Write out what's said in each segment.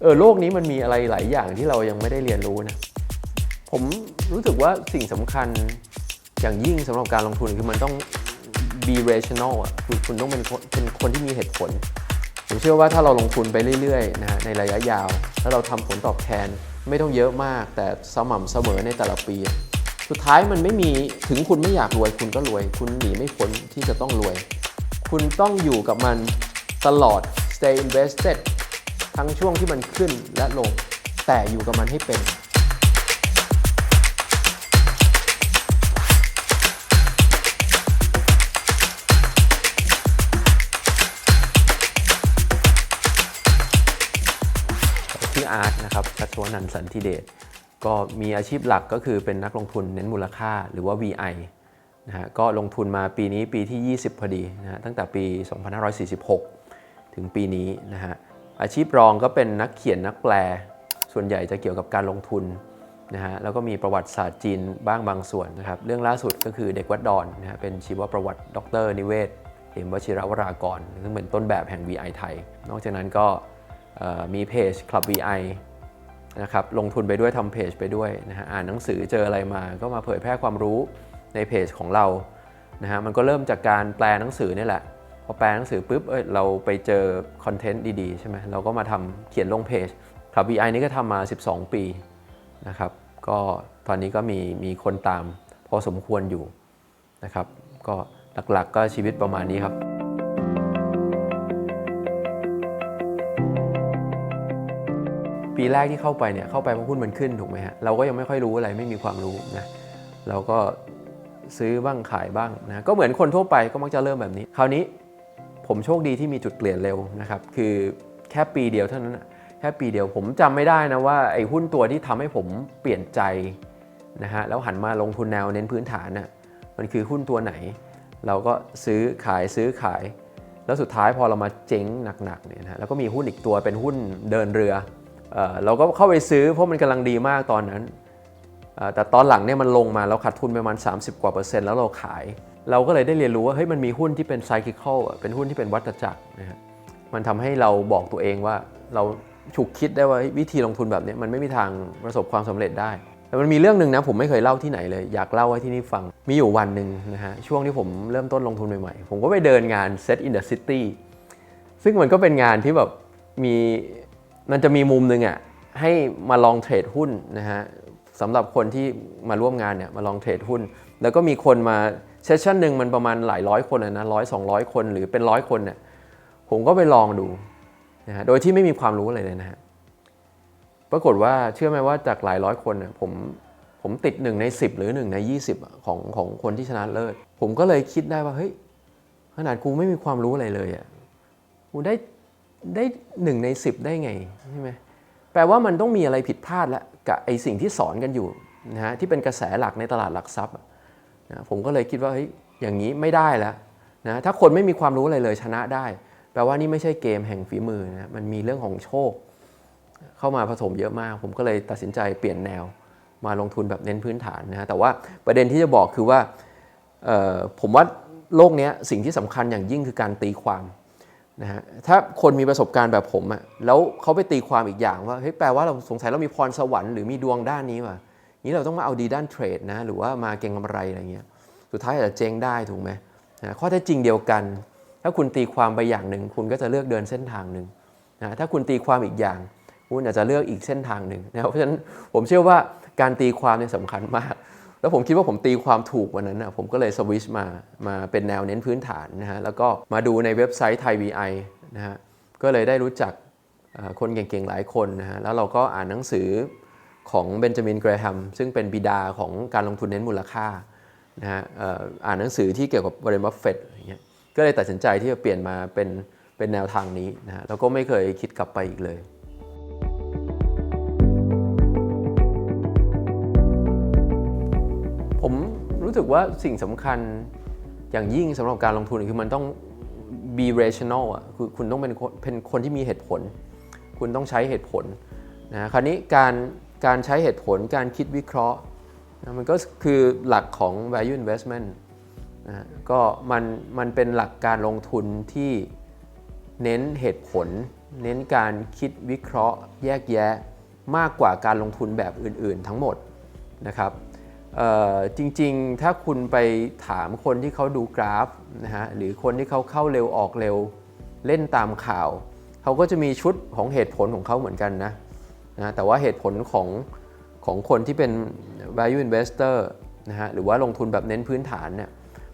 เออโลกนี้มันมีอะไรหลายอย่างที่เรายังไม่ได้เรียนรู้นะ ผมรู้สึกว่าสิ่งสำคัญอย่างยิ่งสำหรับการลงทุนคือมันต้อง be rational อะคือคุณต้องเป็นคนเป็นคนที่มีเหตุผล ผมเชื่อว่าถ้าเราลงทุนไปเรื่อยๆนะฮะในระยะยาว แล้วเราทำผลตอบแทนไม่ต้องเยอะมาก แต่สม่ำเสมอในแต่ละปี สุดท้ายมันไม่มีถึงคุณไม่อยากรวยคุณก็รวย คุณหนีไม่พ้นที่จะต้องรวย คุณต้องอยู่กับมันตลอด stay invested ทั้งช่วงที่มันขึ้นและลง แต่อยู่กับมันให้เป็น ชื่ออาร์ตนะครับชัชวนันท์สันติเดชก็มีอาชีพหลักก็คือเป็นนักลงทุนเน้นมูลค่าหรือว่า VI นะฮะก็ลงทุนมาปีนี้ปีที่ 20 พอดีนะฮะตั้งแต่ปี 2546 ถึงปีนี้นะฮะ อาชีพรองก็เป็นนักเขียนนักแปล ส่วนใหญ่จะเกี่ยวกับการลงทุนนะฮะแล้วก็มีประวัติศาสตร์จีนบ้างบางส่วนนะครับเรื่องล่าสุดก็คือเด็กวัดดอนนะฮะเป็นชีวประวัติดรนิเวศเหมวชิรวรากร ซึ่งเป็นต้นแบบแห่ง VI ไทย นอกจากนั้นก็มีเพจ Club VI นะครับลงทุนไปด้วยทำเพจไปด้วยนะฮะอ่านหนังสือเจออะไรมา ก็มาเผยแพร่ความรู้ในเพจของเรานะฮะมันก็เริ่มจากการแปลหนังสือนี่แหละ พอแปลหนังสือปุ๊บเอ้ยเราไปเจอคอนเทนต์ดีๆ ใช่ไหมเราก็มาทำเขียนลงเพจ Club VI นี่ก็ทำมา 12 ปีนะครับ ก็ตอนนี้ก็มีมีคนตามพอสมควรอยู่นะครับ ก็หลักๆก็ชีวิตประมาณนี้ครับ ปีแรกที่เข้าไปเนี่ยเข้าไปเพราะหุ้นมันขึ้นถูกไหมฮะเราก็ยังไม่ค่อยรู้อะไรไม่มีความรู้นะเราก็ซื้อบ้างขายบ้างนะก็เหมือนคนทั่วไปก็มักจะเริ่มแบบนี้ คราวนี้ ผมโชคดีที่มีจุดเปลี่ยนเร็วนะครับ คือแค่ปีเดียวเท่านั้นแค่ปีเดียวผมจำไม่ได้นะว่าไอ้หุ้นตัวที่ทำให้ผมเปลี่ยนใจนะฮะแล้วหันมาลงทุนแนวเน้นพื้นฐานน่ะมันคือหุ้นตัวไหน เราก็ซื้อขายซื้อขาย แล้วสุดท้ายพอเรามาเจ๊งหนักๆเนี่ยนะฮะแล้วก็มีหุ้นอีกตัวเป็นหุ้นเดินเรือเออเราก็เข้าไปซื้อเพราะมันกำลังดีมากตอนนั้นแต่ตอนหลังเนี่ยมันลงมาเราขาดทุนไปประมาณ 30 กว่าเปอร์เซ็นต์แล้วเราขาย เราก็เลยได้เรียนรู้ว่าเฮ้ยมันมีหุ้นที่เป็นไซคลิคอลเป็นหุ้นที่เป็นวัฏจักรนะฮะมันทำให้เราบอกตัวเองว่าเราฉุกคิดได้ว่าวิธีลงทุนแบบนี้มันไม่มีทางประสบความสำเร็จได้ แต่มันมีเรื่องหนึ่งนะผมไม่เคยเล่าที่ไหนเลย อยากเล่าให้ที่นี่ฟัง มีอยู่วันหนึ่งนะฮะช่วงที่ผมเริ่มต้นลงทุนใหม่ๆ ผมก็ไปเดินงาน Set in the City ซึ่งมันก็เป็นงานที่แบบมีมันจะมีมุมหนึ่งอะให้มาลองเทรดหุ้นนะฮะสำหรับคนที่มาร่วมงานเนี่ยมาลองเทรดหุ้น แล้วก็มีคนมา เซสชั่นหนึ่งมันประมาณหลายร้อยคนนะร้อยสองร้อยคนหรือเป็นร้อยคนเนี่ยผมก็ไปลองดูนะฮะโดยที่ไม่มีความรู้อะไรเลยนะฮะปรากฏว่าเชื่อไหมว่าจากหลายร้อยคนเนี่ยผมผมติดหนึ่งใน 10 หรือ1ใน 20 ของของคนที่ชนะเลิศ ผมก็เลยคิดได้ว่าเฮ้ยขนาดกูไม่มีความรู้อะไรเลยอะกูได้ได้หนึ่งในสิบได้ไงใช่ไหมแปลว่ามันต้องมีอะไรผิดพลาดแล้วกับไอสิ่งที่สอนกันอยู่นะฮะที่เป็นกระแสหลักในตลาดหลักทรัพย์ นะผมก็เลยคิดว่าเฮ้ยอย่างนี้ไม่ได้แล้วนะถ้าคนไม่มีความรู้อะไรเลยชนะได้ แปลว่านี่ไม่ใช่เกมแห่งฝีมือนะมันมีเรื่องของโชค เข้ามาผสมเยอะมาก ผมก็เลยตัดสินใจเปลี่ยนแนวมาลงทุนแบบเน้นพื้นฐานนะแต่ว่าประเด็นที่จะบอกคือว่าผมว่าโลกนี้สิ่งที่สำคัญอย่างยิ่งคือการตีความนะฮะถ้าคนมีประสบการณ์แบบผมอะแล้วเขาไปตีความอีกอย่างว่าเฮ้ยแปลว่าเราสงสัยเรามีพรสวรรค์หรือมีดวงด้านนี้ว่ะ นี้เราต้องมาเอาดีด้านเทรดนะหรือว่ามาเก็งกำไรอะไรเงี้ยสุดท้ายอาจจะเจ๊งได้ถูกไหมนะข้อเท็จจริงเดียวกัน ถ้าคุณตีความไปอย่างหนึ่ง คุณก็จะเลือกเดินเส้นทางหนึ่งนะถ้าคุณตีความอีกอย่าง คุณอาจจะเลือกอีกเส้นทางหนึ่งนะเพราะฉะนั้นผมเชื่อว่าการตีความเนี่ยสำคัญมาก แล้วผมคิดว่าผมตีความถูกวันนั้นนะผมก็เลยสวิชมามาเป็นแนวเน้นพื้นฐานนะฮะแล้วก็มาดูในเว็บไซต์ไทย VI นะฮะก็เลยได้รู้จักคนเก่งๆหลายคนนะฮะแล้วเราก็อ่านหนังสือ ของเบนจามินเกรแฮมซึ่งเป็นบิดาของการลงทุนเน้นมูลค่านะฮะอ่านหนังสือที่เกี่ยวกับวอร์เรนบัฟเฟตอะไรเงี้ยก็เลยตัดสินใจที่จะเปลี่ยนมาเป็นเป็นแนวทางนี้นะฮะแล้วก็ไม่เคยคิดกลับไปอีกเลยผมรู้สึกว่าสิ่งสำคัญอย่างยิ่งสำหรับการลงทุนคือมันต้อง be rational อะคือคุณต้องเป็นคนเป็นคนที่มีเหตุผล คุณต้องใช้เหตุผลนะคราวนี้การ การใช้เหตุผลการคิดวิเคราะห์นะมันก็คือหลักของ value investment นะก็มันมันเป็นหลักการลงทุนที่เน้นเหตุผล เน้นการคิดวิเคราะห์ แยกแยะมากกว่าการลงทุนแบบอื่น ๆ ทั้งหมดนะครับจริงๆ ถ้าคุณไปถามคนที่เขาดูกราฟนะฮะหรือคนที่เขาเข้าเร็วออกเร็วเล่นตามข่าว เขาก็จะมีชุดของเหตุผลของเขาเหมือนกันนะ นะแต่ว่าเหตุผลของของคนที่เป็น value investor นะฮะหรือว่าลงทุนแบบเน้นพื้นฐานเนี่ย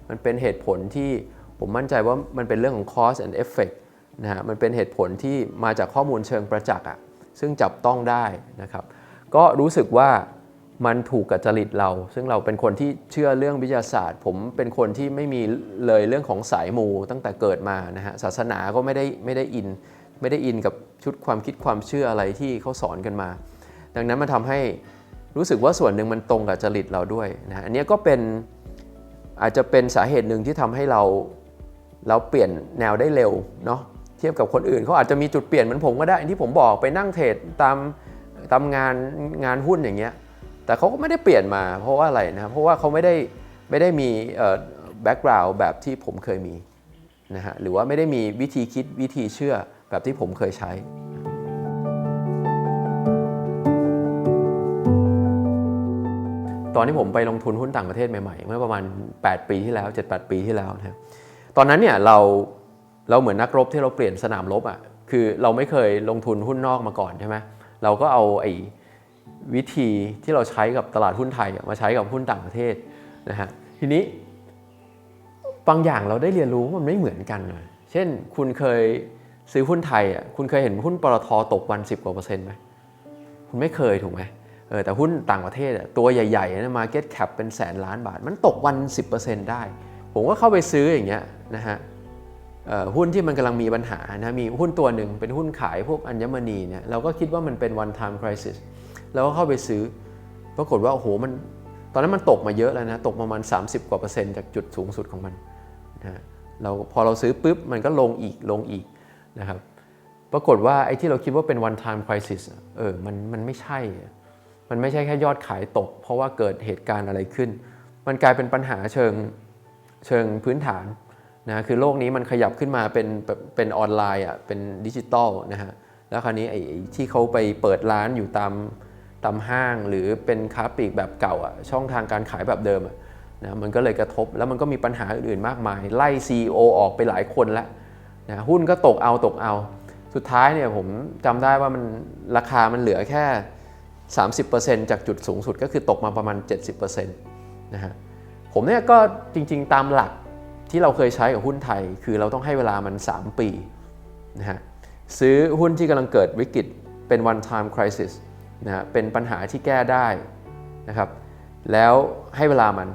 มันเป็นเหตุผลที่ผมมั่นใจว่ามันเป็นเรื่องของ cause and effect นะฮะมันเป็นเหตุผลที่มาจากข้อมูลเชิงประจักษ์อะซึ่งจับต้องได้นะครับก็รู้สึกว่ามันถูกกับจริตเรา ซึ่งเราเป็นคนที่เชื่อเรื่องวิทยาศาสตร์ ผมเป็นคนที่ไม่มีเลยเรื่องของสายมูตั้งแต่เกิดมานะฮะศาสนาก็ไม่ได้ไม่ได้อิน ไม่ได้อินกับชุดความคิดความเชื่ออะไรที่เขาสอนกันมา ดังนั้นมันทำให้รู้สึกว่าส่วนหนึ่งมันตรงกับจริตเราด้วยนะอันนี้ก็เป็นอาจจะเป็นสาเหตุหนึ่งที่ทำให้เราเราเปลี่ยนแนวได้เร็วเนาะเทียบกับคนอื่นเขาอาจจะมีจุดเปลี่ยนเหมือนผมก็ได้ที่ผมบอกไปนั่งเทรดตามตามงานงานหุ้นอย่างเงี้ยแต่เขาก็ไม่ได้เปลี่ยนมาเพราะว่าอะไรนะเพราะว่าเขาไม่ได้ไม่ได้มีแบ็กกราวด์แบบที่ผมเคยมีนะฮะหรือว่าไม่ได้มีวิธีคิดวิธีเชื่อ แบบที่ผมเคยใช้ตอนที่ผมไปลงทุนหุ้นต่างประเทศใหม่ๆ เมื่อประมาณ 8 ปีที่แล้ว 7-8 ปีที่แล้วนะครับตอนนั้นเนี่ยเราเราเหมือนนักรบที่เราเปลี่ยนสนามรบอะ่ะคือเราไม่เคยลงทุนหุ้นนอกมาก่อนใช่ไหมเราก็เอาไอ้วิธีที่เราใช้กับตลาดหุ้นไทยมาใช้กับหุ้นต่างประเทศนะฮะทีนี้บางอย่างเราได้เรียนรู้ว่ามันไม่เหมือนกัน เช่นคุณเคย ซื้อหุ้นไทยอะคุณเคยเห็นหุ้นปตทตกวัน 10 กว่าเปอร์เซ็นต์ไหมคุณไม่เคยถูกไหมเออแต่หุ้นต่างประเทศอะตัวใหญ่ๆนะมาเก็ตแคปเป็นแสนล้านบาท มันตกวัน 10%ได้ ผมก็เข้าไปซื้ออย่างเงี้ยนะฮะหุ้นที่มันกำลังมีปัญหานะมีหุ้นตัวหนึ่งเป็นหุ้นขายพวกอัญมณีเนี่ยเราก็คิดว่ามันเป็น one time crisis เราก็เข้าไปซื้อ ปรากฏว่าโอ้โหมันตอนนั้นมันตกมาเยอะแล้วนะตกประมาณ 30 กว่าเปอร์เซ็นต์จากจุดสูงสุดของมันนะฮะเราพอเราซื้อปุ๊บมันก็ลงอีกลงอีก นะครับปรากฏว่าไอ้ที่เราคิดว่าเป็น one time crisis เออมันมันไม่ใช่ มันไม่ใช่แค่ยอดขายตก เพราะว่าเกิดเหตุการณ์อะไรขึ้น มันกลายเป็นปัญหาเชิงเชิงพื้นฐานนะคือโลกนี้มันขยับขึ้นมาเป็นเป็นออนไลน์อะเป็นดิจิตอลนะฮะแล้วคราวนี้ไอ้ไอ้ที่เขาไปเปิดร้านอยู่ตามตามห้าง หรือเป็นค้าปลีกแบบเก่าอะช่องทางการขายแบบเดิมอะนะมันก็เลยกระทบแล้วมันก็มีปัญหาอื่นๆมากมาย ไล่ CEO ออกไปหลายคนแล้ว นะหุ้นก็ตกเอาตกเอา สุดท้ายเนี่ยผมจำได้ว่ามันราคามันเหลือแค่ 30%จากจุดสูงสุดก็คือตกมาประมาณ 70%นะฮะผมเนี่ยก็จริงๆตามหลักที่เราเคยใช้กับหุ้นไทย คือเราต้องให้เวลามัน 3 ปีนะฮะซื้อหุ้นที่กำลังเกิดวิกฤตเป็น one time crisis นะฮะเป็นปัญหาที่แก้ได้นะครับแล้วให้เวลามัน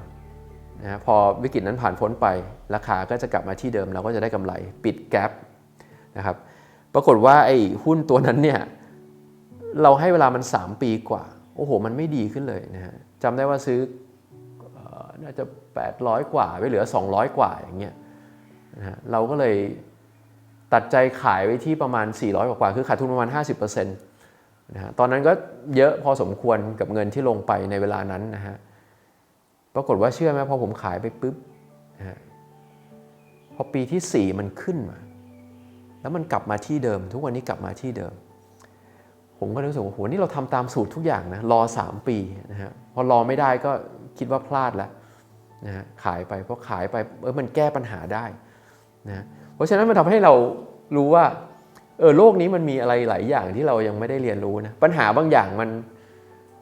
นะพอวิกฤตนั้นผ่านพ้นไป ราคาก็จะกลับมาที่เดิมเราก็จะได้กำไรปิดแกลบนะครับปรากฏว่าไอ้หุ้นตัวนั้นเนี่ยเราให้เวลามัน 3 ปีกว่า โอ้โห มันไม่ดีขึ้นเลยนะฮะจำได้ว่าซื้ออน่าจะ 800 กว่าไปเหลือ 200 กว่าอย่างเงี้ยนะฮะเราก็เลยตัดใจขายไว้ที่ประมาณ 400 กว่าคือขาดทุนประมาณ 50%นะฮะตอนนั้นก็เยอะพอสมควรกับเงินที่ลงไปในเวลานั้นนะฮะ รากฏว่าเชื่อไหมพอผมขายไปปุ๊บนะฮะพอปีที่ 4 มันขึ้นมา แล้วมันกลับมาที่เดิม ทุกวันนี้กลับมาที่เดิม ผมก็รู้สึกว่าโหนี่เราทำตามสูตรทุกอย่างนะรอ 3 ปีนะฮะพอรอไม่ได้ก็คิดว่าพลาดแล้วนะฮะขายไปเพราะขายไปเออมันแก้ปัญหาได้นะเพราะฉะนั้นมันทำให้เรารู้ว่าเออโลกนี้มันมีอะไรหลายอย่างที่เรายังไม่ได้เรียนรู้นะปัญหาบางอย่างมัน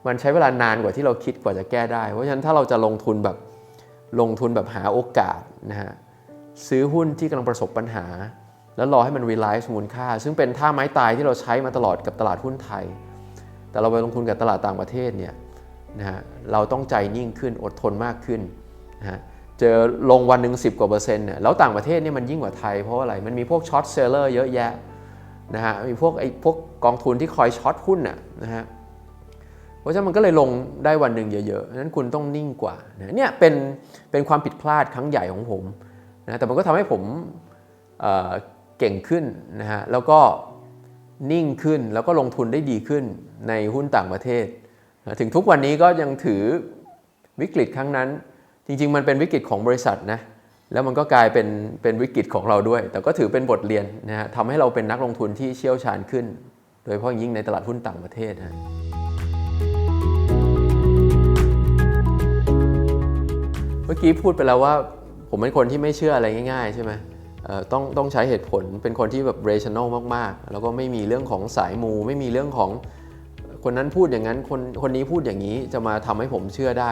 มันใช้เวลานานกว่าที่เราคิดกว่าจะแก้ได้ เพราะฉะนั้นถ้าเราจะลงทุนแบบลงทุนแบบหาโอกาสนะฮะซื้อหุ้นที่กำลังประสบปัญหา แล้วรอให้มัน realize มูลค่า ซึ่งเป็นท่าไม้ตายที่เราใช้มาตลอดกับตลาดหุ้นไทย แต่เราไปลงทุนกับตลาดต่างประเทศเนี่ยนะฮะเราต้องใจนิ่งขึ้นอดทนมากขึ้นนะฮะเจอลงวันหนึ่ง10 กว่าเปอร์เซ็นต์เนี่ยแล้วต่างประเทศเนี่ยมันยิ่งกว่าไทยเพราะอะไร มันมีพวกช็อตเซลเลอร์เยอะแยะนะฮะมีพวกไอ้พวกกองทุนที่คอยช็อตหุ้นน่ะนะฮะ ราะฉะนั้นมันก็เลยลงได้วันหนึ่งเยอะๆนั้นคุณต้องนิ่งกว่านะเนี่ยเป็นเป็นความผิดพลาดครั้งใหญ่ของผมนะแต่มันก็ทำให้ผมเเก่งขึ้นนะฮะแล้วก็นิ่งขึ้นแล้วก็ลงทุนได้ดีขึ้นในหุ้นต่างประเทศนะถึงทุกวันนี้ก็ยังถือวิกฤตครั้งนั้น จริง ๆ มันเป็นวิกฤตของบริษัทนะแล้วมันก็กลายเป็นเป็นวิกฤตของเราด้วย แต่ก็ถือเป็นบทเรียนนะฮะทำให้เราเป็นนักลงทุนที่เชี่ยวชาญขึ้น โดยเฉพาะยิ่งในตลาดหุ้นต่างประเทศนะ เมื่อกี้พูดไปแล้วว่าผมเป็นคนที่ไม่เชื่ออะไรง่าย ๆ ใช่ไหมต้องต้องใช้เหตุผลเป็นคนที่แบบ rational มากๆ แล้วก็ไม่มีเรื่องของสายมู ไม่มีเรื่องของคนนั้นพูดอย่างนั้นคนคนนี้พูดอย่างนี้จะมาทำให้ผมเชื่อได้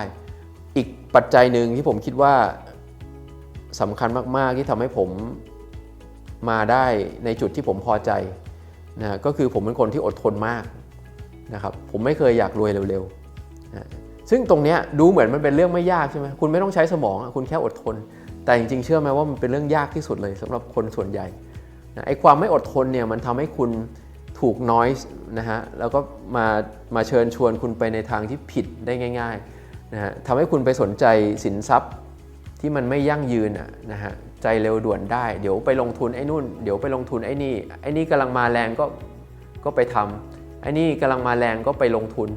อีกปัจจัยหนึ่งที่ผมคิดว่าสำคัญมากๆที่ทำให้ผมมาได้ในจุดที่ผมพอใจนะก็คือผมเป็นคนที่อดทนมากนะครับผมไม่เคยอยากรวยเร็วๆ ซึ่งตรงเนี้ยดูเหมือนมันเป็นเรื่องไม่ยากใช่ไหมคุณไม่ต้องใช้สมองคุณแค่อดทน แต่จริงๆ เชื่อไหมว่ามันเป็นเรื่องยากที่สุดเลยสำหรับคนส่วนใหญ่นะไอ้ความไม่อดทนเนี่ยมันทำให้คุณถูกน้อยนะฮะแล้วก็มามาเชิญชวนคุณไปในทางที่ผิดได้ง่ายๆนะฮะทำให้คุณไปสนใจสินทรัพย์ที่มันไม่ยั่งยืนอะนะฮะใจเร็วด่วนได้ เดี๋ยวไปลงทุนไอ้นู่น เดี๋ยวไปลงทุนไอ้นี่ไอ้นี่กำลังมาแรงก็ก็ไปทำไอ้นี่กำลังมาแรงก็ไปลงทุน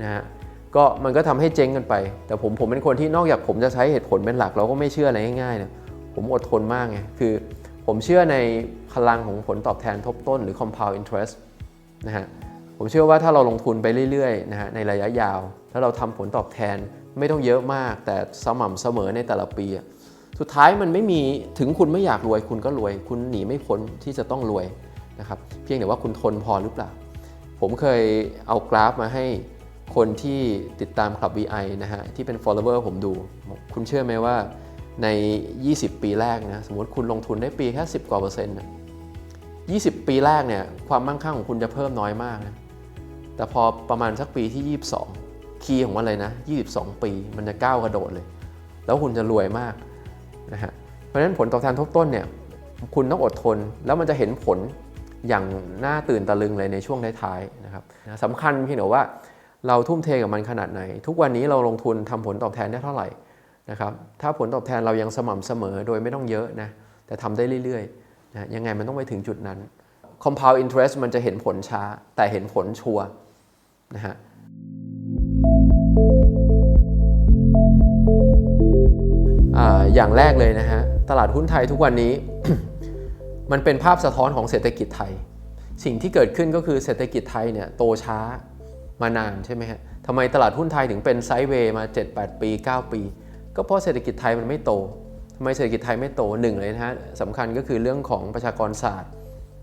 นะฮะ ก็มันก็ทำให้เจ๊งกันไป แต่ผมผมเป็นคนที่นอกจากผมจะใช้เหตุผลเป็นหลักเราก็ไม่เชื่ออะไรง่ายๆเนี่ยผมอดทนมากไงคือผมเชื่อในพลังของผลตอบแทนทบต้นหรือ compound interest นะฮะผมเชื่อว่าถ้าเราลงทุนไปเรื่อยๆนะฮะในระยะยาว แล้วเราทำผลตอบแทนไม่ต้องเยอะมาก แต่สม่ำเสมอในแต่ละปีอะสุดท้ายมันไม่มีถึงคุณไม่อยากรวยคุณก็รวย คุณหนีไม่พ้นที่จะต้องรวยนะครับเพียงแต่ว่าคุณทนพอหรือเปล่า ผมเคยเอากราฟมาให้ คนที่ติดตามคลับ VI นะฮะที่เป็น follower ผมดู คุณเชื่อไหมว่าใน 20 ปีแรกนะสมมติคุณลงทุนได้ปีแค่ 10 กว่าเปอร์เซ็นต์นะ20 ปีแรกเนี่ยความมั่งคั่งของคุณจะเพิ่มน้อยมากนะแต่พอประมาณสักปีที่ 22 คีย์ของมันเลยนะ 22 ปีมันจะก้าวกระโดดเลย แล้วคุณจะรวยมากนะฮะเพราะฉะนั้นผลตอบแทนทบต้นเนี่ยคุณต้องอดทนแล้วมันจะเห็นผลอย่างน่าตื่นตะลึงเลยในช่วงท้ายๆนะครับสำคัญเพียงแต่ว่า เราทุ่มเทกับมันขนาดไหน ทุกวันนี้เราลงทุนทำผลตอบแทนได้เท่าไหร่นะครับถ้าผลตอบแทนเรายังสม่ำเสมอโดยไม่ต้องเยอะนะแต่ทำได้เรื่อยๆนะยังไงมันต้องไปถึงจุดนั้น compound interest มันจะเห็นผลช้า แต่เห็นผลชัวนะฮะอย่างแรกเลยนะฮะ ตลาดหุ้นไทยทุกวันนี้ มันเป็นภาพสะท้อนของเศรษฐกิจไทย สิ่งที่เกิดขึ้นก็คือเศรษฐกิจไทยเนี่ยโตช้า มานานใช่ไหมฮะทำไมตลาดหุ้นไทยถึงเป็นไซด์เวย์มา 7-8 ปี 9 ปี ก็เพราะเศรษฐกิจไทยมันไม่โตทำไมเศรษฐกิจไทยไม่โตหนึ่งเลยนะฮะสำคัญก็คือเรื่องของประชากรศาสตร์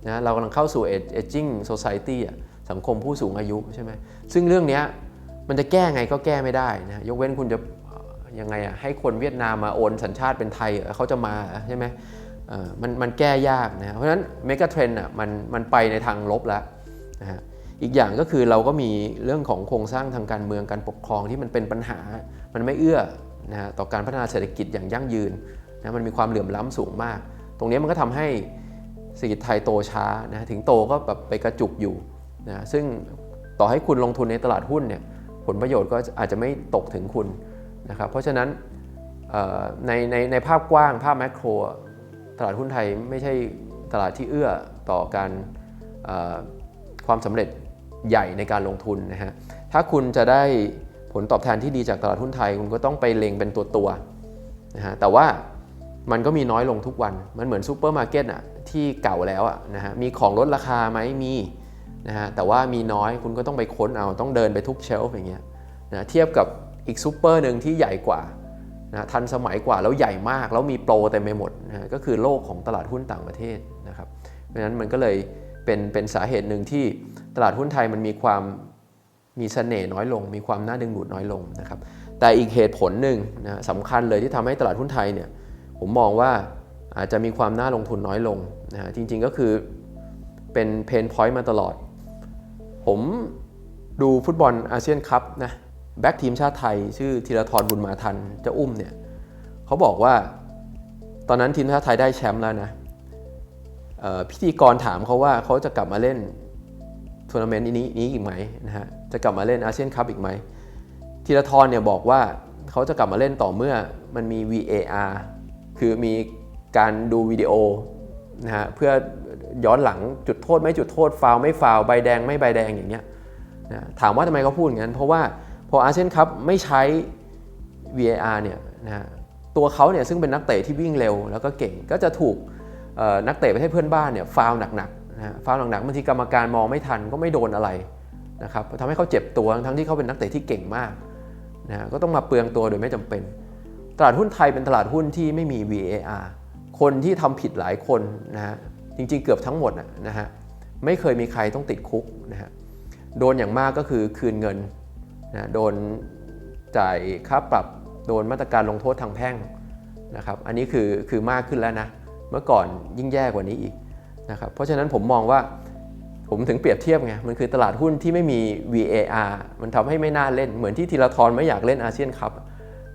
นะเรากำลังเข้าสู่ aging society อะสังคมผู้สูงอายุใช่ไหมซึ่งเรื่องเนี้ยมันจะแก้ไงก็แก้ไม่ได้นะยกเว้นคุณจะยังไงอะให้คนเวียดนามมาโอนสัญชาติเป็นไทยเขาจะมาใช่ไหมเอ่อมันมันแก้ยากนะเพราะฉะนั้นเมกะเทรนด์อะมันมันไปในทางลบแล้วนะฮะ อีกอย่างก็คือเราก็มีเรื่องของโครงสร้างทางการเมืองการปกครองที่มันเป็นปัญหา มันไม่เอื้อนะฮะต่อการพัฒนาเศรษฐกิจอย่างยั่งยืนนะมันมีความเหลื่อมล้ำสูงมาก ตรงนี้มันก็ทำให้เศรษฐกิจไทยโตช้านะถึงโตก็แบบไปกระจุกอยู่นะซึ่งต่อให้คุณลงทุนในตลาดหุ้นเนี่ยผลประโยชน์ก็อาจจะไม่ตกถึงคุณนะครับเพราะฉะนั้นในในในภาพกว้างภาพแมกโครตลาดหุ้นไทยไม่ใช่ตลาดที่เอื้อต่อการความสำเร็จ ใหญ่ในการลงทุนนะฮะ ถ้าคุณจะได้ผลตอบแทนที่ดีจากตลาดหุ้นไทย คุณก็ต้องไปเล็งเป็นตัวตัวนะฮะ แต่ว่ามันก็มีน้อยลงทุกวัน มันเหมือนซูเปอร์มาร์เก็ตอะที่เก่าแล้วอะนะฮะ มีของลดราคาไหมมีนะฮะ แต่ว่ามีน้อยคุณก็ต้องไปค้นเอา ต้องเดินไปทุกเชลฟ์อย่างเงี้ยนะเทียบกับอีกซูเปอร์หนึ่งที่ใหญ่กว่านะทันสมัยกว่าแล้วใหญ่มากแล้วมีโปรเต็มไปหมดนะฮะก็คือโลกของตลาดหุ้นต่างประเทศนะครับ เพราะฉะนั้นมันก็เลยเป็นเป็นสาเหตุหนึ่งที่ ตลาดหุ้นไทยมันมีความมีเสน่ห์น้อยลง มีความน่าดึงดูดน้อยลงนะครับแต่อีกเหตุผลหนึ่งนะสำคัญเลยที่ทำให้ตลาดหุ้นไทยเนี่ยผมมองว่าอาจจะมีความน่าลงทุนน้อยลงนะฮะจริงๆก็คือเป็นเพนพอยต์มาตลอด ผมดูฟุตบอลอาเซียนคัพนะแบ็กทีมชาติไทย ชื่อธีรทรบุญมาทันเจะอุ้มเนี่ยเขาบอกว่าตอนนั้นทีมชาติไทยได้แชมป์แล้วนะพิธีกรถามเขาว่าเขาจะกลับมาเล่น ทัวร์นาเมนต์นี้นี้อีกไหมนะฮะจะกลับมาเล่นอาเซียนคัพอีกไหมธีรทรเนี่ยบอกว่าเขาจะกลับมาเล่นต่อเมื่อมันมี VAR คือมีการดูวิดีโอนะฮะเพื่อย้อนหลังจุดโทษไม่จุดโทษฟาวไม่ฟาวใบแดงไม่ใบแดงอย่างเงี้ยนะถามว่าทำไมเขาพูดอย่างนั้น เพราะว่าพออาเซียนคัพไม่ใช้ VAR เนี่ยนะฮะตัวเขาเนี่ยซึ่งเป็นนักเตะที่วิ่งเร็วแล้วก็เก่งก็จะถูกนักเตะประเทศเพื่อนบ้านเนี่ยฟาวหนัก นะฟาวหนักๆบางทีกรรมการมองไม่ทันก็ไม่โดนอะไรนะครับทำให้เขาเจ็บตัวทั้งที่เขาเป็นนักเตะที่เก่งมากนะก็ต้องมาเปลืองตัวโดยไม่จำเป็น ตลาดหุ้นไทยเป็นตลาดหุ้นที่ไม่มี VAR คนที่ทำผิดหลายคนนะฮะจริงๆเกือบทั้งหมดนะนะฮะไม่เคยมีใครต้องติดคุกนะฮะโดนอย่างมากก็คือคืนเงินนะโดนจ่ายค่าปรับโดนมาตรการลงโทษทางแพ่งนะครับอันนี้คือคือมากขึ้นแล้วนะเมื่อก่อนยิ่งแย่กว่านี้อีก นะครับเพราะฉะนั้นผมมองว่าผมถึงเปรียบเทียบไง มันคือตลาดหุ้นที่ไม่มี VAR มันทำให้ไม่น่าเล่น เหมือนที่ธีรทรไม่อยากเล่นอาเซียนคัพ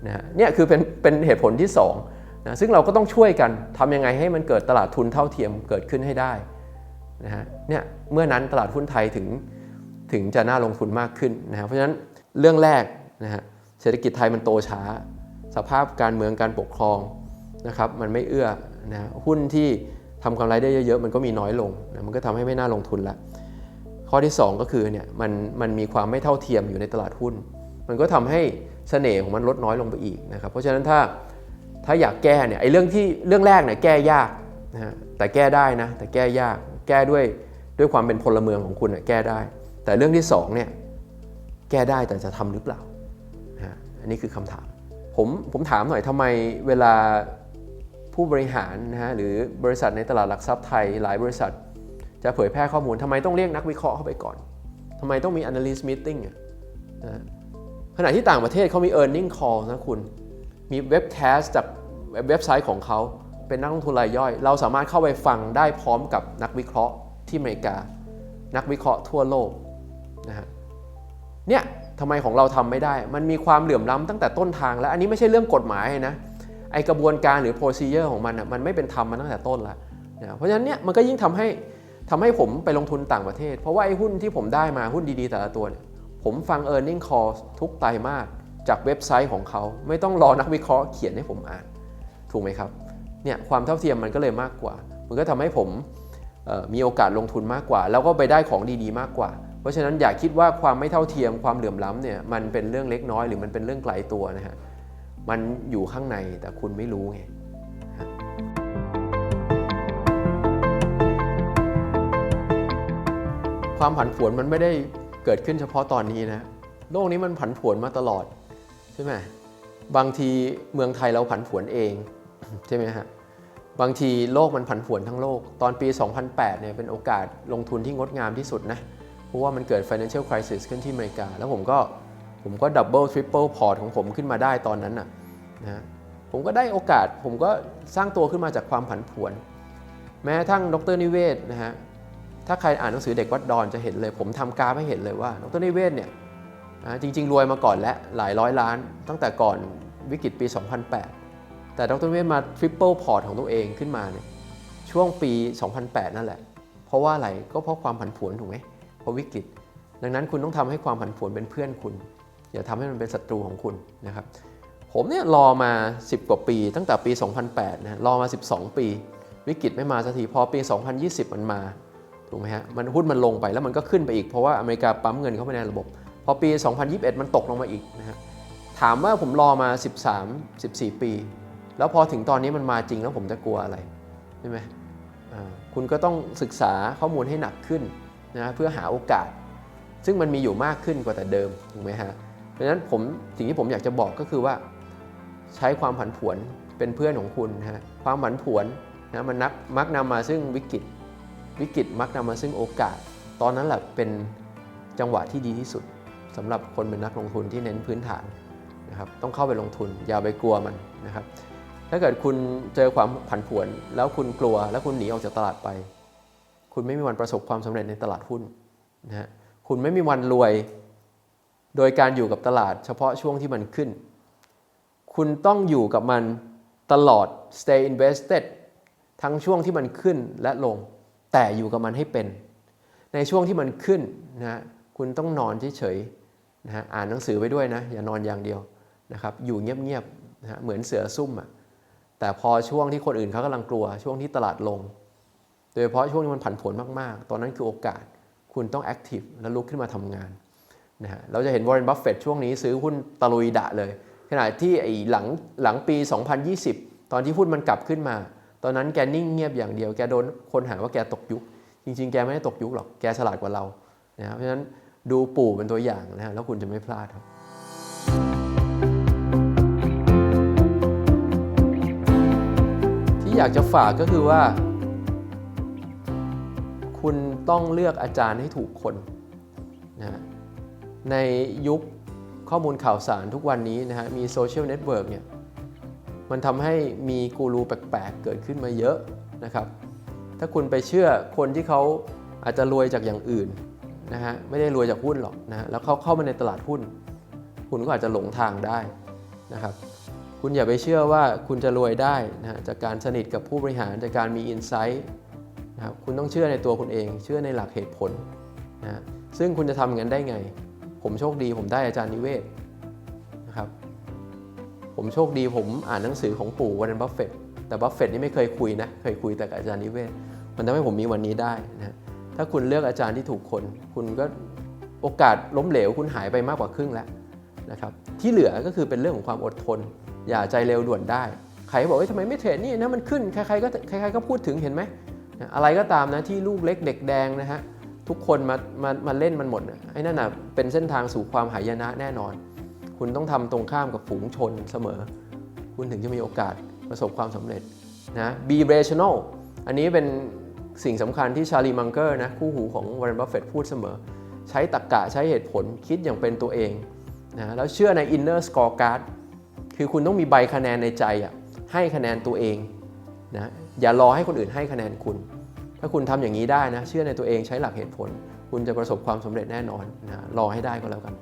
นะเนี่ยคือเป็นเป็นเหตุผลที่2นะซึ่งเราก็ต้องช่วยกันทำยังไงให้มันเกิดตลาดทุนเท่าเทียมเกิดขึ้นให้ได้นะฮะเนี่ยเมื่อนั้นตลาดหุ้นไทยถึงถึงจะน่าลงทุนมากขึ้นนะฮะเพราะฉะนั้นเรื่องแรกนะฮะเศรษฐกิจไทยมันโตช้า สภาพการเมืองการปกครองนะครับมันไม่เอื้อนะฮะหุ้นที่ ทำกำไรได้เยอะๆ มันก็มีน้อยลงนะมันก็ทำให้ไม่น่าลงทุนละข้อที่ 2 ก็คือเนี่ยมันมันมีความไม่เท่าเทียมอยู่ในตลาดหุ้น มันก็ทำให้เสน่ห์ของมันลดน้อยลงไปอีกนะครับเพราะฉะนั้นถ้าถ้าอยากแก้เนี่ยไอ้เรื่องที่เรื่องแรกเนี่ยแก้ยากนะฮะแต่แก้ได้นะแต่แก้ยากแก้ด้วยด้วยความเป็นพลเมืองของคุณน่ะแก้ได้ แต่เรื่องที่สองเนี่ยแก้ได้แต่จะทำหรือเปล่านะฮะอันนี้คือคำถามผมผมถามหน่อยทำไมเวลา ผู้บริหารนะฮะหรือบริษัทในตลาดหลักทรัพย์ไทยหลายบริษัท จะเผยแพร่ข้อมูลทำไมต้องเรียกนักวิเคราะห์เข้าไปก่อนทำไมต้องมี analyst meeting นะฮะขณะที่ต่างประเทศเขามี e a r n i n g call นะคุณ มีเว็บแคสจากเว็บไซต์ของเขาเป็นนักลงทุนรายย่อย เราสามารถเข้าไปฟังได้พร้อมกับนักวิเคราะห์ที่อเมริกา นักวิเคราะห์ทั่วโลกนะฮะเนี่ยทำไมของเราทำไม่ได้ มันมีความเหลื่อมล้ำตั้งแต่ต้นทางแล้ว อันนี้ไม่ใช่เรื่องกฎหมายนะ ไอกระบวนการหรือ procedure ของมันอะมันไม่เป็นธรรมมาตั้งแต่ต้นล้วนะเพราะฉะนั้นเนี่ยมันก็ยิ่งทำให้ทำให้ผมไปลงทุนต่างประเทศ เพราะว่าไอ้หุ้นที่ผมได้มาหุ้นดีๆแต่ละตัวเนี่ยผมฟัง e a r n i n g call ทุกไตรมาสจากเว็บไซต์ของเขา ไม่ต้องรอนักวิเคราะห์เขียนให้ผมอ่าน ถูกไหมครับเนี่ยความเท่าเทียมมันก็เลยมากกว่า มันก็ทำให้ผมมีโอกาสลงทุนมากกว่า แล้วก็ไปได้ของดีๆมากกว่า เพราะฉะนั้นอย่าคิดว่าความไม่เท่าเทียมความเหลื่อมล้ำเนี่ยมันเป็นเรื่องเล็กน้อยหรือมันเป็นเรื่องไกลตัวนะฮะ มันอยู่ข้างในแต่คุณไม่รู้ไงความผันผวนมันไม่ได้เกิดขึ้นเฉพาะตอนนี้นะ โลกนี้มันผันผวนมาตลอดใช่ไหมบางทีเมืองไทยเราผันผวนเองใช่ไหมฮะบางทีโลกมันผันผวนทั้งโลก ตอนปี 2008 เนี่ยเป็นโอกาสลงทุนที่งดงามที่สุดนะ เพราะว่ามันเกิด financial crisis ขึ้นที่อเมริกา แล้วผมก็ ผมก็ดับเบิลทริปเปิลพอร์ตของผมขึ้นมาได้ตอนนั้นน่ะนะผมก็ได้โอกาสผมก็สร้างตัวขึ้นมาจากความผันผวน แม้ทั่งดรนิเวศนะฮะถ้าใครอ่านหนังสือเด็กวัดดอนจะเห็นเลย ผมทำกราฟให้เห็นเลยว่าดรนิเวศเนี่ยนะจริง ๆ รวยมาก่อนและหลายร้อยล้าน ตั้งแต่ก่อนวิกฤตปี 2008 แต่ดรนิเวศมาทริปเปิลพอร์ตของตัวเองขึ้นมาเนี่ยช่วงปี 2008 นั่นแหละ เพราะว่าอะไรก็เพราะความผันผวนถูกไหมเพราะวิกฤต ดังนั้นคุณต้องทำให้ความผันผวนเป็นเพื่อนคุณ อย่าทำให้มันเป็นศัตรูของคุณนะครับ ผมเนี่ยรอมา 10 กว่าปี ตั้งแต่ปี 2008 นะรอมา 12 ปี วิกฤตไม่มาสักทีพอปี 2020 มันมาถูกไหมฮะมันหุ้นมันลงไปแล้วมันก็ขึ้นไปอีกเพราะว่าอเมริกาปั๊มเงินเข้าไปในระบบ พอปี 2021 มันตกลงมาอีกนะฮะถามว่าผมรอมา 13 14 ปี แล้วพอถึงตอนนี้มันมาจริงแล้วผมจะกลัวอะไรใช่ไหมอ่าคุณก็ต้องศึกษาข้อมูลให้หนักขึ้นนะเพื่อหาโอกาส ซึ่งมันมีอยู่มากขึ้นกว่าแต่เดิมถูกไหมฮะ ราะฉะนั้นผมสิ่งที่ผมอยากจะบอกก็คือว่า ใช้ความผันผวนเป็นเพื่อนของคุณนะฮะความผันผวนนะมันนักมักนำมาซึ่งวิกฤตวิกฤตมักนำมาซึ่งโอกาส ตอนนั้นแหละเป็นจังหวะที่ดีที่สุดสำหรับคนเป็นนักลงทุนที่เน้นพื้นฐานนะครับต้องเข้าไปลงทุน อย่าไปกลัวมันนะครับ ถ้าเกิดคุณเจอความผันผวน แล้วคุณกลัวแล้วคุณหนีออกจากตลาดไป คุณไม่มีวันประสบความสำเร็จในตลาดหุ้นนะฮะคุณไม่มีวันรวย โดยการอยู่กับตลาดเฉพาะช่วงที่มันขึ้น คุณต้องอยู่กับมันตลอด stay invested ทั้งช่วงที่มันขึ้นและลง แต่อยู่กับมันให้เป็น ในช่วงที่มันขึ้นนะฮะคุณต้องนอนเฉยๆนะฮะอ่านหนังสือไว้ด้วยนะ อย่านอนอย่างเดียวนะครับอยู่เงียบๆนะฮะเหมือนเสือซุ่มอะแต่พอช่วงที่คนอื่นเขากำลังกลัวช่วงที่ตลาดลง โดยเฉพาะช่วงที่มันผันผวนมากๆ ตอนนั้นคือโอกาส คุณต้องแอคทีฟและลุกขึ้นมาทำงาน นะฮะเราจะเห็นวอร์เรนบัฟเฟตช่วงนี้ซื้อหุ้นตะลุยดะเลย ขณะที่ไอ้หลังหลังปี 2020 ตอนที่หุ้นมันกลับขึ้นมา ตอนนั้นแกนิ่งเงียบอย่างเดียวแกโดนคนหาว่าแกตกยุค จริงๆ แกไม่ได้ตกยุคหรอกแกฉลาดกว่าเรานะเพราะฉะนั้นดูปู่เป็นตัวอย่างนะฮะแล้วคุณจะไม่พลาดครับที่อยากจะฝากก็คือว่า คุณต้องเลือกอาจารย์ให้ถูกคนนะฮะ ในยุคข้อมูลข่าวสารทุกวันนี้นะฮะมีโซเชียลเน็ตเวิร์กเนี่ยมันทำให้มีกูรูแปลกๆ เกิดขึ้นมาเยอะนะครับ ถ้าคุณไปเชื่อคนที่เขาอาจจะรวยจากอย่างอื่นนะฮะไม่ได้รวยจากหุ้นหรอกนะฮะแล้วเขาเข้ามาในตลาดหุ้น คุณก็อาจจะหลงทางได้นะครับคุณอย่าไปเชื่อว่าคุณจะรวยได้นะฮะจากการสนิทกับผู้บริหารจากการมีอินไซต์นะครับคุณต้องเชื่อในตัวคุณเอง เชื่อในหลักเหตุผลนะฮะซึ่งคุณจะทำอย่างนั้นได้ไง ผมโชคดีผมได้อาจารย์นิเวศนะครับ ผมโชคดีผมอ่านหนังสือของปู่วอร์เรนบัฟเฟตแต่บัฟเฟตนี่ไม่เคยคุยนะ เคยคุยแต่กับอาจารย์นิเวศ มันทำให้ผมมีวันนี้ได้นะถ้าคุณเลือกอาจารย์ที่ถูกคน คุณก็โอกาสล้มเหลวคุณหายไปมากกว่าครึ่งแล้วนะครับที่เหลือก็คือเป็นเรื่องของความอดทน อย่าใจเร็วด่วนได้ ใครบอกว่าทำไมไม่เทรดนี่นะมันขึ้นใครๆก็ใครๆก็พูดถึงเห็นไหมอะไรก็ตามนะที่ลูกเล็กเด็กแดงนะฮะ ทุกคนมามามาเล่นมันหมดนะไอ้นั่นน่ะเป็นเส้นทางสู่ความหายนะแน่นอน คุณต้องทำตรงข้ามกับฝูงชนเสมอ คุณถึงจะมีโอกาสประสบความสำเร็จนะ be rational อันนี้เป็นสิ่งสำคัญที่ชาลีมังเกอร์นะคู่หูของวอร์เรนบัฟเฟตพูดเสมอ ใช้ตรรกกะใช้เหตุผลคิดอย่างเป็นตัวเองนะแล้วเชื่อใน inner scorecard คือคุณต้องมีใบคะแนนในใจอะให้คะแนนตัวเองนะอย่ารอให้คนอื่นให้คะแนนคุณ ถ้าคุณทำอย่างนี้ได้นะ เชื่อในตัวเองใช้หลักเหตุผล คุณจะประสบความสำเร็จแน่นอนนะรอให้ได้ก็แล้วกัน